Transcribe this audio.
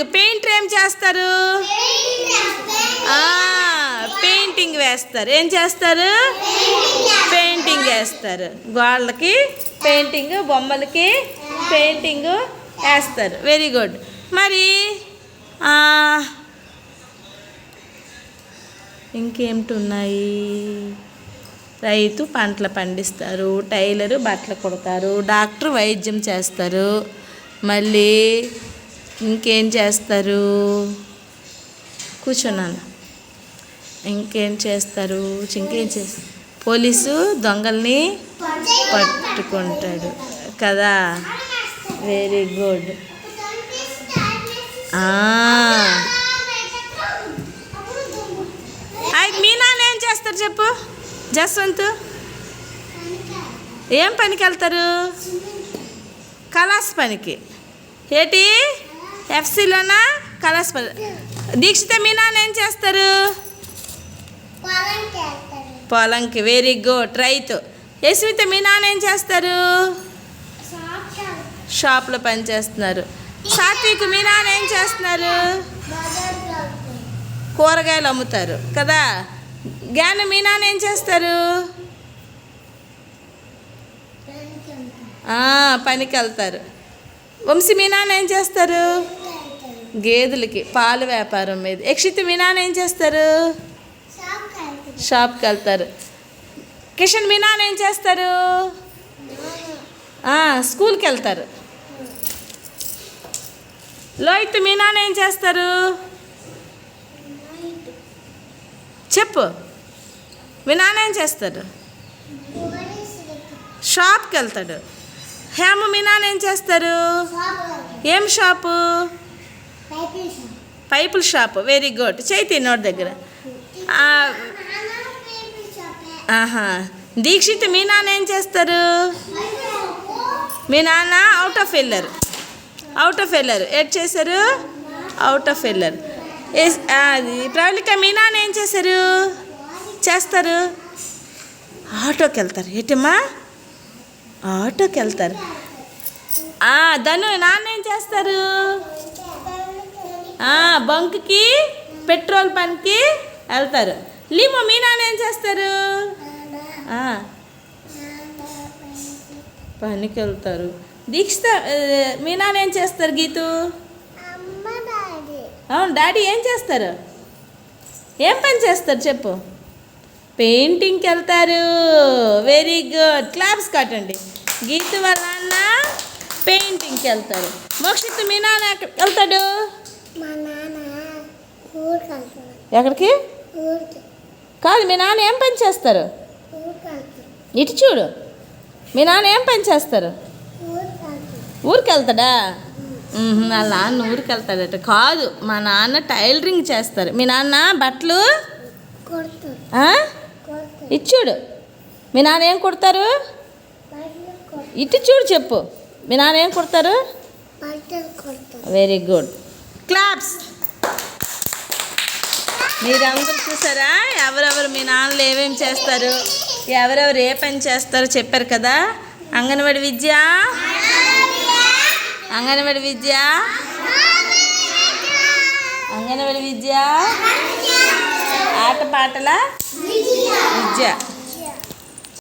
Painting. Painter ఏం చేస్తారు? Painting వేస్తారు. ఏం చేస్తారు? పెయింటింగ్ వేస్తారు. గోడలకి పెయింటింగ్ బొమ్మలకి పెయింటింగ్ వేస్తారు. Very good. మరి ఇంకేమిటున్నాయి రైతు పంటలు పండిస్తారు టైలరు బట్టలు కుడతారు డాక్టర్ వైద్యం చేస్తారు మళ్ళీ ఇంకేం చేస్తారు? కూర్చున్నాను. ఇంకేం చేస్తారు? ఇంకేం చేస్తారు పోలీసు దొంగల్ని పట్టుకుంటాడు. కదా? వెరీ గుడ్ అది మీ నాన్న ఏం చేస్తారు చెప్పు? జస్వంత్? ఏం పనికి వెళ్తారు కలాస్ పనికి. ఏటి? ఎఫ్సీలోనా? కలాస్ దీక్షిత మీ నాన్న ఏం చేస్తారు? పొలంకి వెరీ గుడ్ రైతు యశ్విత మీ నాన్న ఏం చేస్తారు? షాప్లో పని చేస్తున్నారు సాత్విక్ మీ నాన్న ఏం చేస్తున్నారు? కూరగాయలు అమ్ముతారు కదా? జ్ఞానం మీ నాన్న ఏం చేస్తారు? పనికి వెళ్తారు వంశీ మీ నాన్న ఏం చేస్తారు? గేదెలకి పాల వ్యాపారం మీద. యక్షిత్ మీ నాన్న ఏం చేస్తారు? షాప్కి వెళ్తారు. కిషన్ మీ నాన్న ఏం చేస్తారు? స్కూల్కి వెళ్తారు. లోహిత్ మీ నాన్న ఏం చేస్తారు? చెప్పు. మీ నాన్న ఏం చేస్తాడు షాప్కి వెళ్తాడు. హేమ మీ నాన్న ఏం చేస్తారు? ఏం షాపు? పైపుల షాప్. వెరీ గుడ్ చైతి నోటి దగ్గర. ఆహా. దీక్షిత్ మీ నాన్న ఏం చేస్తారు? మీ నాన్న అవుట్ ఆఫ్ వెళ్ళారు అవుట్ ఆఫ్ వెళ్ళారు ఎట్ చేశారు? అవుట్ ఆఫ్ వెళ్ళారు అది ప్రవళిక మీ నాన్న ఏం చేశారు? చేస్తారు. ఆటోకి వెళ్తారు. ఎటమ్మా ఆటోకి వెళ్తారు. ధను నాన్న ఏం చేస్తారు? బంక్కి పెట్రోల్ పనికి వెళ్తారు. లీమో మీ నాన్న ఏం చేస్తారు? పనికి వెళ్తారు. దీక్షిత మీ నాన్న ఏం చేస్తారు గీతు? అవును డాడీ ఏం చేస్తారు? ఏం పని చేస్తారు చెప్పు. పెయింటింగ్కి వెళ్తారు. Very good. క్లాప్స్ కట్టండి గీతు వాళ్ళ అన్న పెయింటింగ్కి వెళ్తారు. మోక్షిత్ మీ నాన్న వెళ్తాడు? మా నాన్న ఊరికి వెళ్తున్నాడు ఎక్కడికి? ఊరికి. కాదు మీ నాన్న ఏం పని చేస్తారు? ఇటు చూడు. మీ నాన్న ఏం పని చేస్తారు? ఊరికి వెళ్తాడా వాళ్ళ నాన్న ఊరికి వెళ్తాడట కాదు మా నాన్న టైలరింగ్ చేస్తారు. మీ నాన్న బట్టలు? కొడుతాడు. ఆ? కొడుతాడు. ఇటు చూడు. మీ నాన్న ఏం కుడతారు? ఇటు చూడు చెప్పు. మీ నాన్న ఏం కుడతారు? Very good. క్లాప్స్. మీరందరూ చూసారా? ఎవరెవరు మీ నాన్నలు ఏమేమి చేస్తారు? ఎవరెవరు ఏ పని చేస్తారో చెప్పారు కదా? అంగన్వాడి విద్య? అంగన్వాడి విద్య? అంగన్వాడి విద్య? ఆటపాటల విద్య.